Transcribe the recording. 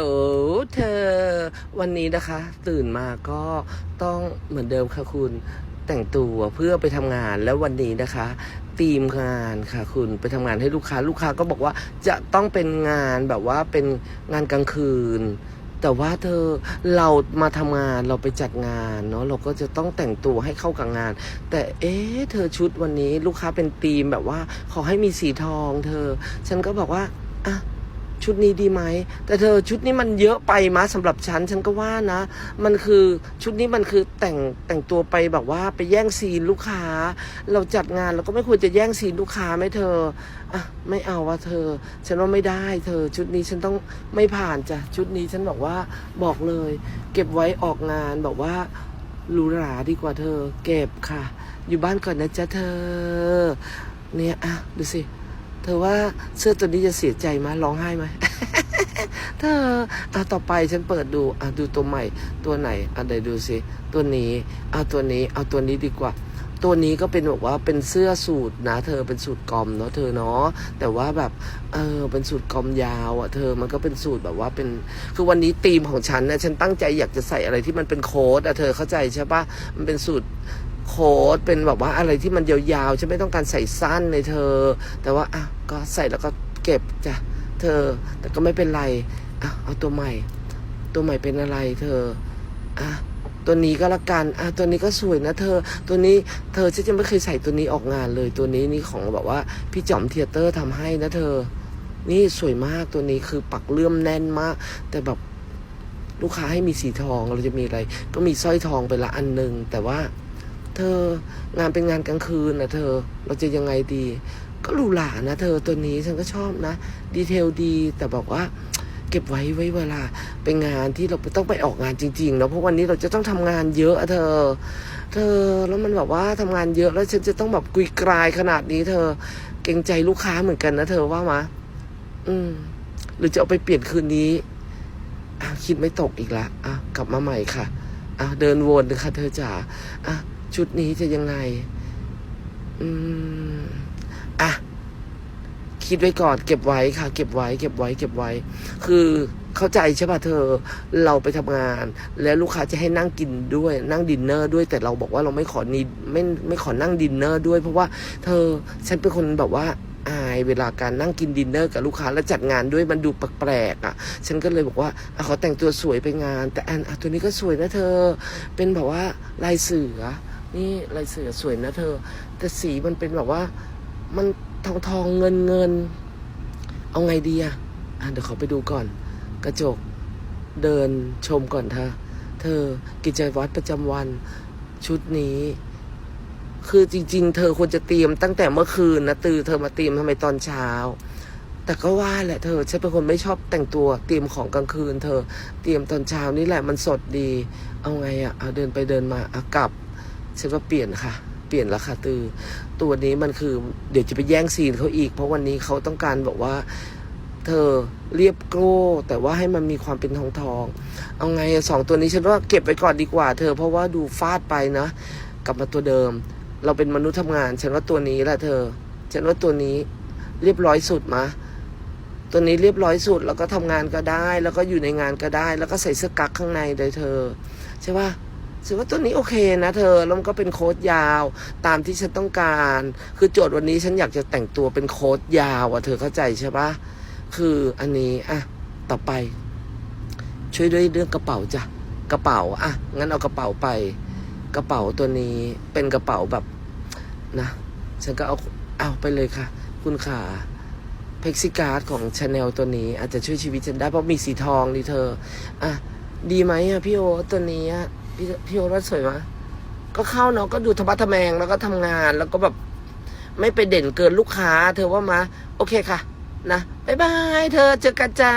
โอ้เธอ วันนี้นะคะ ตื่นมาก็ต้องเหมือนเดิมค่ะคุณ แต่งตัวเพื่อไปทำงานแล้ววันนี้นะคะทีมงานค่ะ คุณไปทำงานให้ลูกค้า ลูกค้าก็บอกว่าจะต้องเป็นงานแบบว่าเป็นงานกลางคืน แต่ว่าเธอเรามาทำงานเราไปจัดงานเนาะเราก็จะต้องแต่งตัวให้เข้ากับงาน แต่เอ๊ะเธอชุดวันนี้ลูกค้าเป็นธีมแบบว่า ขอให้มีสีทอง เธอ ฉันก็บอกว่าอะ ชุดนี้ดีไหม แต่เธอชุดนี้มันเยอะไปมะสำหรับฉัน ฉันก็ว่านะ มันคือชุดนี้มันคือแต่งแต่งตัวไปแบบว่าไปแย่งซีนลูกค้า เราจัดงานเราก็ไม่ควรจะแย่งซีนลูกค้าไหมเธออะไม่เอาว่าเธอ ฉันว่าไม่ได้ เธอ ชุดนี้ฉันต้องไม่ผ่านจ้ะชุดนี้ฉันบอกว่าบอกเลย เก็บไว้ออกงานบอกว่าหรูหราดีกว่าเธอ เก็บค่ะ อยู่บ้านก่อนนะจ๊ะเธอ เนี่ยอะดูสิ เธอว่าเสื้อตัวนี้จะเสียใจไหมร้องไห้ไหมเธออะต่อไปฉันเปิดดูอะดูตัวใหม่ ตัวไหนอะเดี๋ยวดูสิตัวนี้เอาตัวนี้เอาตัวนี้ดีกว่า ตัวนี้ก็เป็นแบบว่าเป็นเสื้อสูทนะ เธอเป็นสูทกอมเนาะเธอเนาะแต่ว่าแบบเออเป็นสูทกอมยาวอะเธอมันก็เป็นสูทแบบว่าเป็นคือวันนี้ธีมของฉันนะฉันตั้งใจอยากจะใส่อะไรที่มันเป็นโค้ดอะเธอเข้าใจใช่ปะมันเป็นสูท โค้ดเป็นแบบว่าอะไรที่มันยาวๆฉันไม่ต้องการใส่สั้นเลยเธอ แต่ว่าอะก็ใส่แล้วก็เก็บจ้ะเธอ แต่ก็ไม่เป็นไรอะเอาตัวใหม่ ตัวใหม่เป็นอะไรเธออะตัวนี้ก็ละกันอะตัวนี้ก็สวยนะเธอ ตัวนี้เธอฉันจะไม่เคยใส่ตัวนี้ออกงานเลย ตัวนี้นี่ของแบบว่าพี่จอมเทยเตอร์ทำให้นะเธอ นี่สวยมากตัวนี้คือปักเลื่อมแน่นมาก แต่แบบลูกค้าให้มีสีทองเราจะมีอะไร ก็มีสร้อยทองไปละอันหนึ่งแต่ว่า เธองานเป็นงานกลางคืนนะเธอเราจะยังไงดี ก็หรูหรานะเธอตัวนี้ฉันก็ชอบนะ ดีเทลดีแต่บอกว่าเก็บไว้ไว้เวลาเป็นงานที่เราต้องไปออกงานจริงๆเนาะเพราะวันนี้เราจะต้องทำงานเยอะอะเธอ เธอแล้วมันแบบว่าทำงานเยอะแล้วฉันจะต้องแบบกุยกรายขนาดนี้ เธอเกรงใจลูกค้าเหมือนกันนะเธอว่ามะอืม หรือจะเอาไปเปลี่ยนคืนนี้อะคิดไม่ตกอีกละอะกลับมาใหม่ค่ะอะเดินวนค่ะ เธอจ๋าอะ ชุดนี้จะยังไง อืม อะ คิดไว้ก่อน เก็บไว้ค่ะ เก็บไว้ เก็บไว้ เก็บไว้ คือเข้าใจใช่ป่ะเธอ เราไปทำงาน แล้วลูกค้าจะให้นั่งกินด้วย นั่งดินเนอร์ด้วย แต่เราบอกว่าเราไม่ขอนีไม่ไม่ขอนั่งดินเนอร์ด้วย เพราะว่า เธอ ฉันเป็นคนแบบว่าอายเวลาการนั่งกินดินเนอร์กับลูกค้าแล้วจัดงานด้วยมันดูแปลกๆอะ ฉันก็เลยบอกว่าอขอแต่งตัวสวยไปงาน แต่อันอตัวนี้ก็สวยนะเธอ เป็นแบบว่าลายเสือ นี่ลายเสือสวยนะเธอ แต่สีมันเป็นแบบว่า มันทองทองเงินเงิน เอาไงดีอะอะเดี๋ยวขอไปดูก่อน กระจกเดินชมก่อนเธอ เธอกิจวัตรประจำวันชุดนี้ คือจริง ๆ เธอควรจะเตรียมตั้งแต่เมื่อคืนนะตือเธอมาเตรียมทำไมตอนเช้า แต่ก็ว่าแหละเธอฉันเป็นคนไม่ชอบแต่งตัวเตรียมของกลางคืน เธอเตรียมตอนเช้านี่แหละมันสดดี เอาไงอะเอาเดินไปเดินมาอะกลับ ฉันว่าเปลี่ยนค่ะ เปลี่ยนแล้วค่ะตือ ตัวนี้มันคือเดี๋ยวจะไปแย่งซีนเขาอีก เพราะวันนี้เขาต้องการบอกว่า เธอเรียบโกล้แต่ว่าให้มันมีความเป็นทองทองเอาไงสองตัวนี้ฉันว่าเก็บไว้ก่อนดีกว่า เธอเพราะว่าดูฟาดไปนะ กลับมาตัวเดิม เราเป็นมนุษย์ทำงาน ฉันว่าตัวนี้แหละเธอ ฉันว่าตัวนี้เรียบร้อยสุดมาตัวนี้เรียบร้อยสุดแล้วก็ทำงานก็ได้ แล้วก็อยู่ในงานก็ได้ แล้วก็ใส่เสื้อกั๊กข้างในเลยเธอ ใช่ปะ ฉันว่าตัวนี้โอเคนะเธอ แล้วมันก็เป็นโค้ดยาว ตามที่ฉันต้องการ คือโจทย์วันนี้ฉันอยากจะแต่งตัวเป็นโค้ดยาวอะเธอเข้าใจใช่ปะคืออันนี้อะต่อไป ช่วยด้วยเรื่องกระเป๋าจ้ะกระเป๋าอะงั้นเอากระเป๋าไป กระเป๋าตัวนี้เป็นกระเป๋าแบบนะฉันก็เอาเอาไปเลยค่ะ คุณขาเพ็กซิการ์ดของชาแนลตัวนี้ อาจจะช่วยชีวิตฉันได้เพราะมีสีทองนี่เธอ อะ ดีไหมอะพี่โอตัวนี้อะ พี่พี่โอว่าสวยไหมก็เข้าเนาะก็ดูทะบัทะแมงแล้วก็ทำงานแล้วก็แบบไม่ไปเด่นเกินลูกค้า เธอว่ามาโอเคค่ะ นะบ๊ายบาย เธอเจอกันจ้า